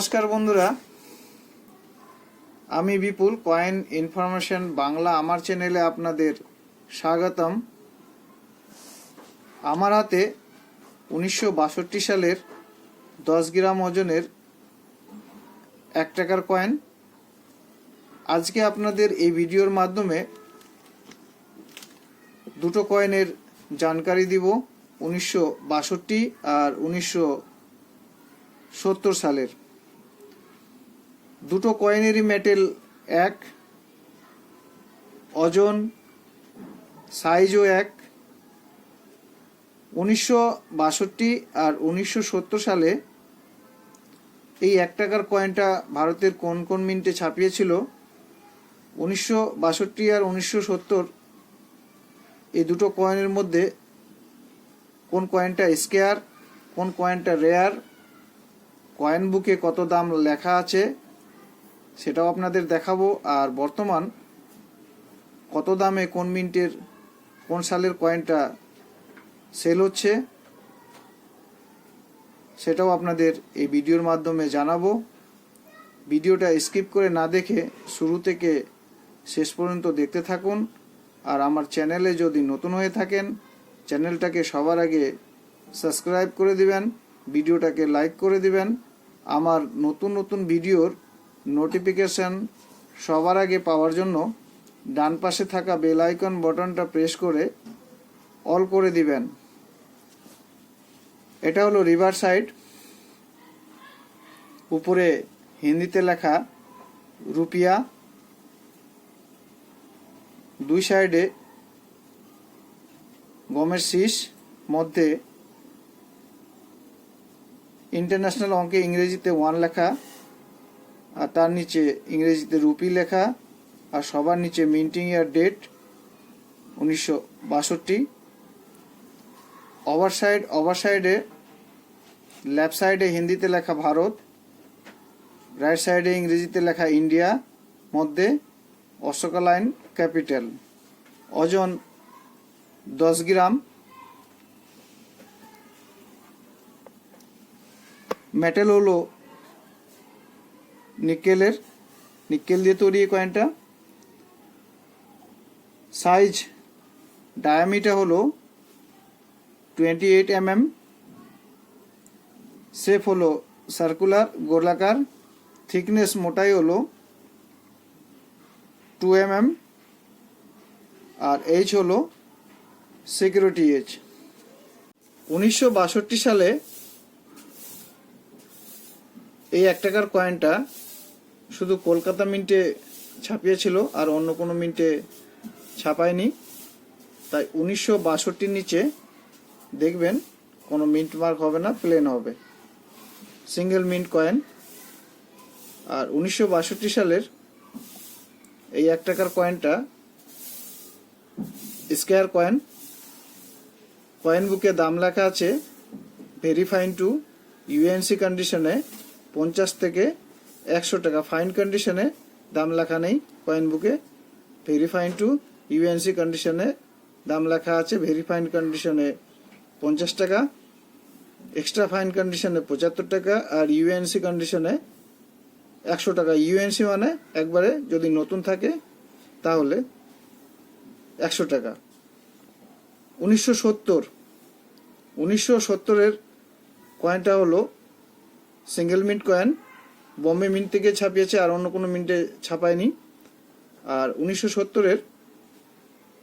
নমস্কার বন্ধুরা। আমি বিপুল কয়েন ইনফরমেশন বাংলা আমার চ্যানেলে আপনাদের স্বাগতম। আমার হাতে উনিশশো বাষট্টি সালের দশ গ্রাম ওজনের এক টাকার কয়েন আজকে আপনাদের এই ভিডিওর মাধ্যমে দুটো কয়েনের জানকারি দিব, উনিশশো বাষট্টি আর উনিশশো সত্তর সালের। দুটো কয়েনেরই মেটেল এক, ওজন সাইজও এক। উনিশশো বাষট্টি আর উনিশশো সত্তর সালে এই এক টাকার কয়েনটা ভারতের কোন কোন মিন্টে ছাপিয়েছিল? উনিশশো বাষট্টি আর উনিশশো সত্তর এই দুটো কয়েনের মধ্যে কোন কয়েনটা স্কেয়ার কোন কয়েনটা রেয়ার কয়েন বুকে কত দাম লেখা আছে? সেটাও আপনাদের দেখাবো। আর বর্তমান কত দামে কোন মিন্টের, কোন সালের কয়েনটা সেল হচ্ছে, সেটাও আপনাদের এই ভিডিওর মাধ্যমে জানাব। ভিডিওটা স্কিপ করে না দেখে শুরু থেকে শেষ পর্যন্ত দেখতে থাকুন। আর আমার চ্যানেলে যদি নতুন হয়ে থাকেন, চ্যানেলটাকে সবার আগে সাবস্ক্রাইব করে দিবেন, ভিডিওটাকে লাইক করে দিবেন। আমার নতুন নতুন ভিডিওর নোটিফিকেশন সবার আগে পাওয়ার জন্য ডান পাশে থাকা বেল আইকন বটনটা প্রেস করে অল করে দিবেন। এটা হলো রিভার সাইড উপরে হিন্দিতে লেখা রুপিয়া। দুই সাইডে গমের শীষ, মধ্যে ইন্টারন্যাশনাল অঙ্কে ইংরেজিতে ওয়ান লেখা। আর তার নিচে ইংরেজিতে রুপি লেখা, আর সবার নিচে মিন্টিং ইয়ার ডেট উনিশশো বাষট্টি। ওভার সাইড ওভার সাইডে লেফট সাইডে হিন্দিতে লেখা ভারত, রাইট সাইডে ইংরেজিতে লেখা ইন্ডিয়া, মধ্যে অশোকা লাইন ক্যাপিটাল। ওজন দশ গ্রাম। মেটেল হলো নিকেলের, নিকেল দিয়ে তৈরি কয়েনটা সাইজ ডায়ামিটার হলো twenty eight M M shape হলো সার্কুলার গোলাকার। থিকনেস মোটাই হলো টু এম এম আর এইচ হলো সিকিউরিটি এইচ উনিশশো বাষট্টি সালে এই এক টাকার কয়েনটা শুধু কলকাতা মিন্টে ছাপিয়েছিল আর অন্য কোনো মিন্টে ছাপায়নি। তাই উনিশশো বাষট্টির নিচে দেখবেন কোনো মিন্ট মার্ক হবে না, প্লেন হবে। Single mint coin. আর উনিশশো বাষট্টি সালের এই এক টাকার কয়েনটা স্কোয়ার কয়েন। কয়েন বুকে দাম লেখা আছে ভেরিফাইন টু ইউএনসি কন্ডিশনে পঞ্চাশ থেকে একশো টাকা ফাইন কন্ডিশনে দাম লেখা নেই কয়েন বুকে ভেরিফাইন টু ইউএনসি কন্ডিশনে দাম লেখা আছে ভেরিফাইন কন্ডিশনে পঞ্চাশ টাকা এক্সট্রা ফাইন কন্ডিশনে পঁচাত্তর টাকা আর ইউএনসি কন্ডিশনে একশো টাকা। ইউএনসি মানে একবারে যদি নতুন থাকে, তাহলে একশো টাকা। উনিশশো সত্তর, উনিশশো সত্তরের কয়েনটা হলো single mint coin Bombay mint থেকে ছাপিয়েছে আর অন্য কোনো মিন্টে ছাপায়নি। আর উনিশশো সত্তরের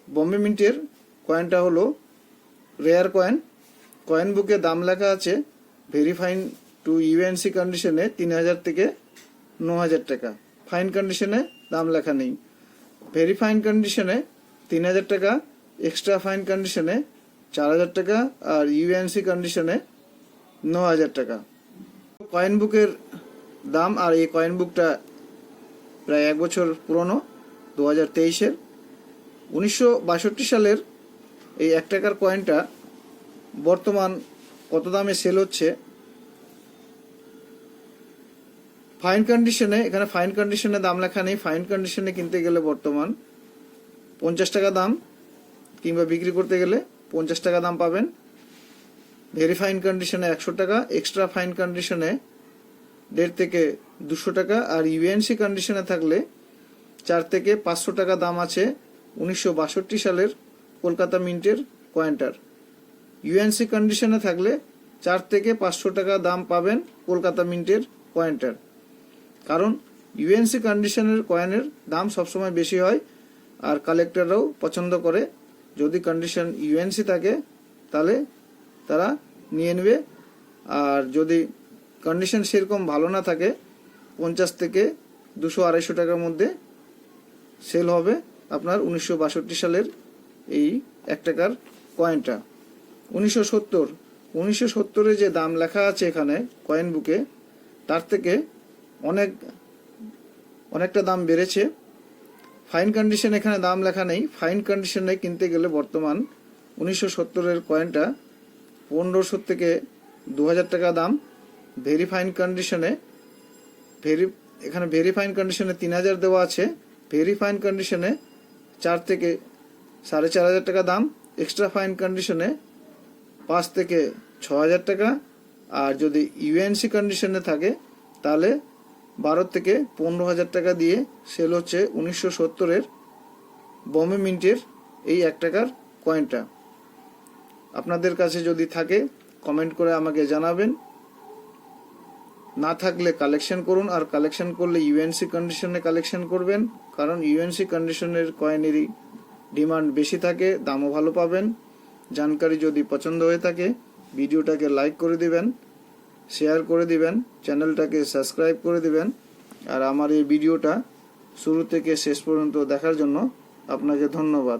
বম্বে মিন্টের কয়েনটা হলো রেয়ার কয়েন কয়েন বুকে দাম লেখা আছে ভেরিফাইন টু ইউএনসি কন্ডিশনে তিন হাজার থেকে ন হাজার টাকা। ফাইন কন্ডিশনে দাম লেখা নেই। ভেরিফাইন কন্ডিশনে তিন হাজার টাকা এক্সট্রা ফাইন কন্ডিশনে চার হাজার টাকা আর ইউএনসি কন্ডিশনে ন হাজার টাকা। কয়েন বুকের দাম আর এই কয়েন বুকটা প্রায় এক বছর পুরনো, দু হাজার তেইশের। উনিশশো বাষট্টি সালের এই এক টাকার কয়েনটা বর্তমান কত দামে সেল হচ্ছে? ফাইন কন্ডিশনে এখানে ফাইন কন্ডিশনে দাম লেখা নেই। ফাইন কন্ডিশনে কিনতে গেলে বর্তমান পঞ্চাশ টাকা দাম, কিংবা বিক্রি করতে গেলে পঞ্চাশ টাকা দাম পাবেন। ভেরি ফাইন কন্ডিশনে একশো টাকা এক্সট্রা ফাইন কন্ডিশনে দেড় থেকে দুশো টাকা, আর ইউএনসি কন্ডিশনে থাকলে চার থেকে পাঁচশো টাকা দাম আছে উনিশশো বাষট্টি সালের কলকাতা মিন্টের কয়েনটার। ইউএনসি কন্ডিশনে থাকলে চার থেকে পাঁচশো টাকা দাম পাবেন কলকাতা মিন্টের কয়েনটার। কারণ ইউএনসি কন্ডিশনের কয়েনের দাম সবসময় বেশি হয়, আর কালেক্টররাও পছন্দ করে। যদি কন্ডিশন ইউএনসি থাকে, তাহলে তারা নিয়ে নেবে। আর যদি কন্ডিশন সেরকম ভালো না থাকে, পঞ্চাশ থেকে দুশো আড়াইশো টাকার মধ্যে সেল হবে আপনার উনিশশো বাষট্টি সালের এই এক টাকার কয়েনটা উনিশশো সত্তর। উনিশশো সত্তরে যে দাম লেখা আছে এখানে কয়েন বুকে তার থেকে অনেক, অনেকটা দাম বেড়েছে। ফাইন কন্ডিশন এখানে দাম লেখা নেই। ফাইন কন্ডিশনে কিনতে গেলে বর্তমান উনিশশো সত্তরের কয়েনটা পনেরোশো থেকে দু হাজার টাকা দাম। ভেরি ফাইন কন্ডিশনে ভেরি এখানে ভেরি ফাইন কন্ডিশনে তিন হাজার দেওয়া আছে। ভেরি ফাইন কন্ডিশনে চার থেকে সাড়ে চার হাজার টাকা দাম। এক্সট্রা ফাইন কন্ডিশনে পাঁচ থেকে ছ হাজার টাকা। আর যদি ইউএনসি কন্ডিশনে থাকে, তাহলে বারো থেকে পনেরো হাজার টাকা দিয়ে সেল হচ্ছে উনিশশো সত্তরের বম্বে মিন্টের এই এক টাকার কয়েনটা আপনাদের কাছে যদি থাকে কমেন্ট করে আমাকে জানাবেন। না থাকলে কালেকশন করুন আর কালেকশন করলে ইউএনসি কন্ডিশনে কালেকশন করবেন। কারণ ইউএনসি কন্ডিশনের কয়েনেরই ডিমান্ড বেশি থাকে, দামও ভালো পাবেন। জানকারি যদি পছন্দ হয়ে থাকে, ভিডিওটাকে লাইক করে দিবেন শেয়ার করে দিবেন চ্যানেলটাকে সাবস্ক্রাইব করে দিবেন। আর আমার এই ভিডিওটা শুরু থেকে শেষ পর্যন্ত দেখার জন্য আপনাকে ধন্যবাদ।